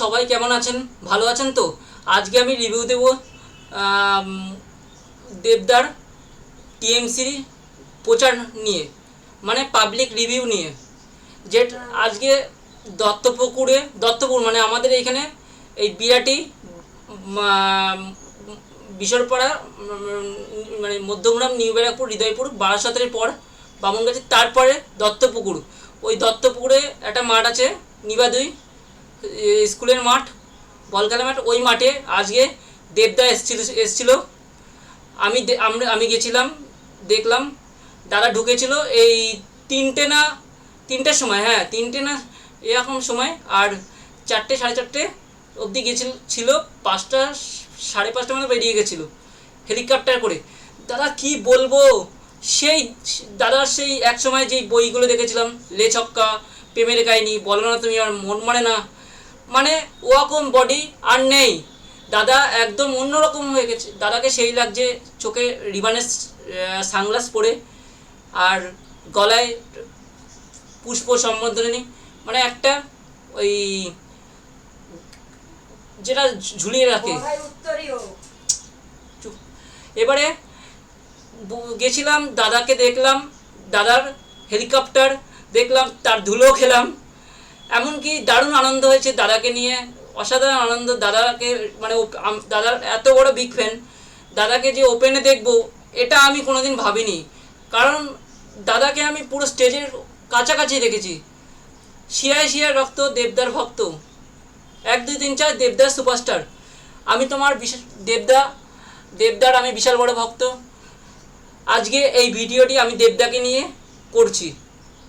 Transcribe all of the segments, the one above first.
সবাই কেমন আছেন? ভালো আছেন তো? আজকে আমি রিভিউ দেব দেবদার টিএমসি প্রচার নিয়ে মানে পাবলিক রিভিউ নিয়ে। যেটা আজকে দত্তপুকুরে দত্তপুর মানে আমাদের এখানে এই বিরাটি বিশরপাড়া মানে মধ্যমগ্রাম, নিউ ব্যারাকপুর, হৃদয়পুর, বারাসাতের পর বামুনগাছি, তারপরে দত্তপুকুর। ওই দত্তপুকুরে একটা মাঠ আছে, নিবাদুই। স্কুলের মাঠ বল খেলা মাঠ, ওই মাঠে আজকে দেবদা এসছিল এসছিল। আমি আমরা, আমি গেছিলাম, দেখলাম, দাদা ঢুকেছিল এই তিনটে না, তিনটের সময় হ্যাঁ তিনটে না, এরকম সময়, আর চারটে, সাড়ে চারটে অবধি গেছিল, ছিল, পাঁচটা, সাড়ে পাঁচটা মানে বেরিয়ে গেছিল, হেলিকপ্টার করে। দাদা, কি বলব? সেই দাদার সেই এক সময় যেই বইগুলো দেখেছিলাম লে ছক্কা প্রেমের কাহিনী, বলো না তুমি আর মন মানে না। মানে ওরকম বডি আর নেই। দাদা একদম অন্যরকম হয়ে গেছে। দাদাকে সেই লাগছে চোখে রিবানের সানগ্লাস পরে আর গলায় পুষ্প সম্বোধনী মানে একটা ওই যেটা ঝুলিয়ে রাখে। এবারে গেছিলাম দাদাকে দেখলাম দাদার হেলিকপ্টার দেখলাম তার ধুলো খেলাম। এমনকি দারুণ আনন্দ হয়েছে দাদাকে নিয়ে। অসাধারণ আনন্দ, দাদাকে মানে দাদার এত বড় বিগ ফ্যান দাদাকে যে ওপেনে দেখব, এটা আমি কোনোদিন ভাবিনি। কারণ দাদাকে আমি পুরো স্টেজের কাছাকাছি দেখেছি। শিয়ায় শিরায় রক্ত, দেবদার ভক্ত। এক, দুই, তিন, চার, দেবদার সুপারস্টার আমি তোমার বিশেষ, দেবদা, দেবদার আমি বিশাল বড় ভক্ত। আজকে এই ভিডিওটি আমি দেবদাকে নিয়ে করছি।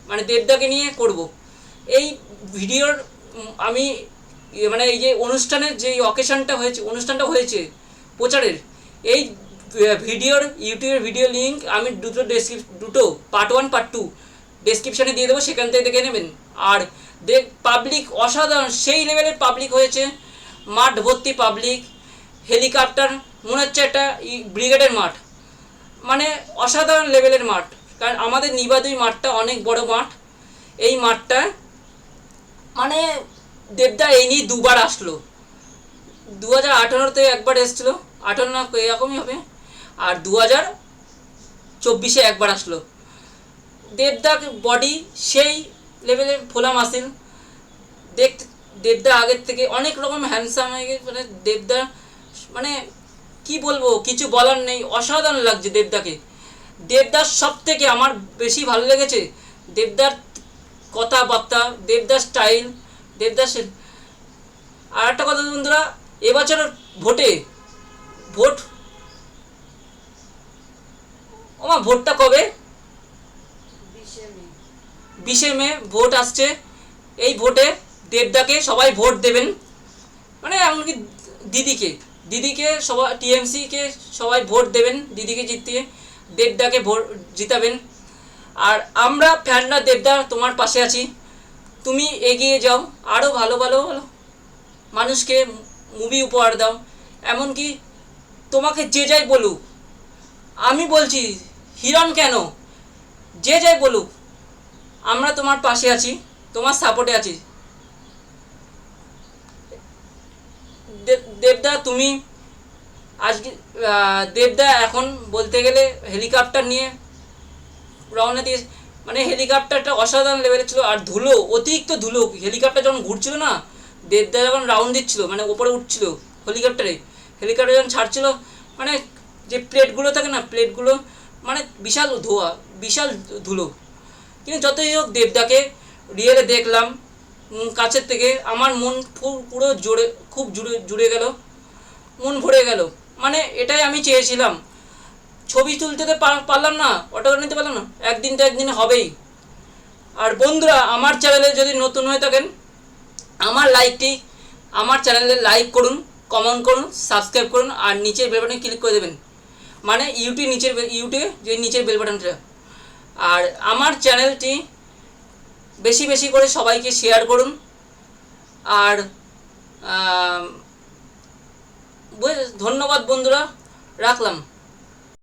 মানে দেবদাকে নিয়ে করব। এই ভিডিওর আমি ইয়ে মানে এই যে অনুষ্ঠানের যে অকেশনটা হয়েছে, অনুষ্ঠানটা হয়েছে প্রচারের, এই ভিডিওর, ইউটিউবের ভিডিও লিঙ্ক আমি দুটো ডেসক্রিপ দুটো পার্ট ওয়ান পার্ট টু ডেসক্রিপশানে দিয়ে দেবো, সেখান থেকে দেখে নেবেন। আর দেখ পাবলিক অসাধারণ, সেই লেভেলের পাবলিক হয়েছে মাঠ ভর্তি পাবলিক হেলিকপ্টার মনে হচ্ছে একটা ব্রিগেডের মাঠ। মানে অসাধারণ লেভেলের মাঠ। কারণ আমাদের নিবাদুই মাঠটা অনেক বড় মাঠ। এই মাঠটা মানে দেবদা এই নিয়ে দুবার আসলো। দু হাজার আঠারোতে একবার এসেছিল, আঠারো না এরকমই হবে, আর দু হাজার চব্বিশে একবার আসলো। দেবদার বডি সেই লেভেলের ফোলা মাসিল দেখ দেবদা আগের থেকে অনেক রকম হ্যান্ডসাম হয়ে গেছে মানে দেবদা মানে কি বলব, কিছু বলার নেই, অসাধারণ লাগছে দেবদাকে দেবদার সব থেকে আমার বেশি ভালো লেগেছে দেবদার কথাবার্তা, দেবদাস স্টাইল দেবদার সে- আর একটা কথা বন্ধুরা এবছর ভোটে, ভোট, ওমা, ভোটটা কবে? বিশে মে। ভোট আসছে। এই ভোটে দেবদাকে সবাই ভোট দেবেন। মানে এমনকি দিদিকে দিদিকে সবাই টিএমসিকে সবাই ভোট দেবেন, দিদিকে জিতিয়ে দেবদাকে ভোট জিতাবেন। আর আমরা ফ্যানরা দেবদা, তোমার পাশে আছি। তুমি এগিয়ে যাও আরও ভালো ভালো ভালো। মানুষকে মুভি উপহার দাও। এমনকি তোমাকে যে যাই বলুক, আমি বলছি, হিরণ কেন? যে যাই বলুক, আমরা তোমার পাশে আছি, তোমার সাপোর্টে আছি। দেবদা, তুমি আজকে দেবদা, এখন বলতে গেলে হেলিকপ্টার নিয়ে রওনা দিয়ে মানে হেলিকপ্টারটা অসাধারণ লেভেলের ছিল, আর ধুলো, অতিরিক্ত ধুলো। হেলিকপ্টার যখন ঘুরছিল না, দেবদা যখন রাউন্ড দিচ্ছিল মানে ওপরে উঠছিল হেলিকপ্টারে হেলিকপ্টার যখন ছাড়ছিল মানে যে প্লেটগুলো থাকে না প্লেটগুলো মানে বিশাল ধোয়া, বিশাল ধুলো। কিন্তু যতই হোক দেবদাকে রিয়েলে দেখলাম কাছের থেকে, আমার মন পুরো জোরে খুব জুড়ে জুড়ে গেল, মন ভরে গেল। মানে এটাই আমি চেয়েছিলাম ছবি তুলতে তো পার- পারলাম না অটোগ্রাফ নিতে পারলাম না। একদিন তো একদিন হবেই। আর বন্ধুরা, আমার চ্যানেলে যদি নতুন হয়ে থাকেন, আমার লাইকটি আমার চ্যানেলে লাইক করুন কমেন্ট করুন সাবস্ক্রাইব করুন, আর নিচের বেল বাটনে ক্লিক করে দেবেন। মানে ইউটিউব নিচের ইউটিউবে যে নিচের বেল বাটনটা আর আমার চ্যানেলটি বেশি বেশি করে সবাইকে শেয়ার করুন। আর ধন্যবাদ বন্ধুরা, রাখলাম।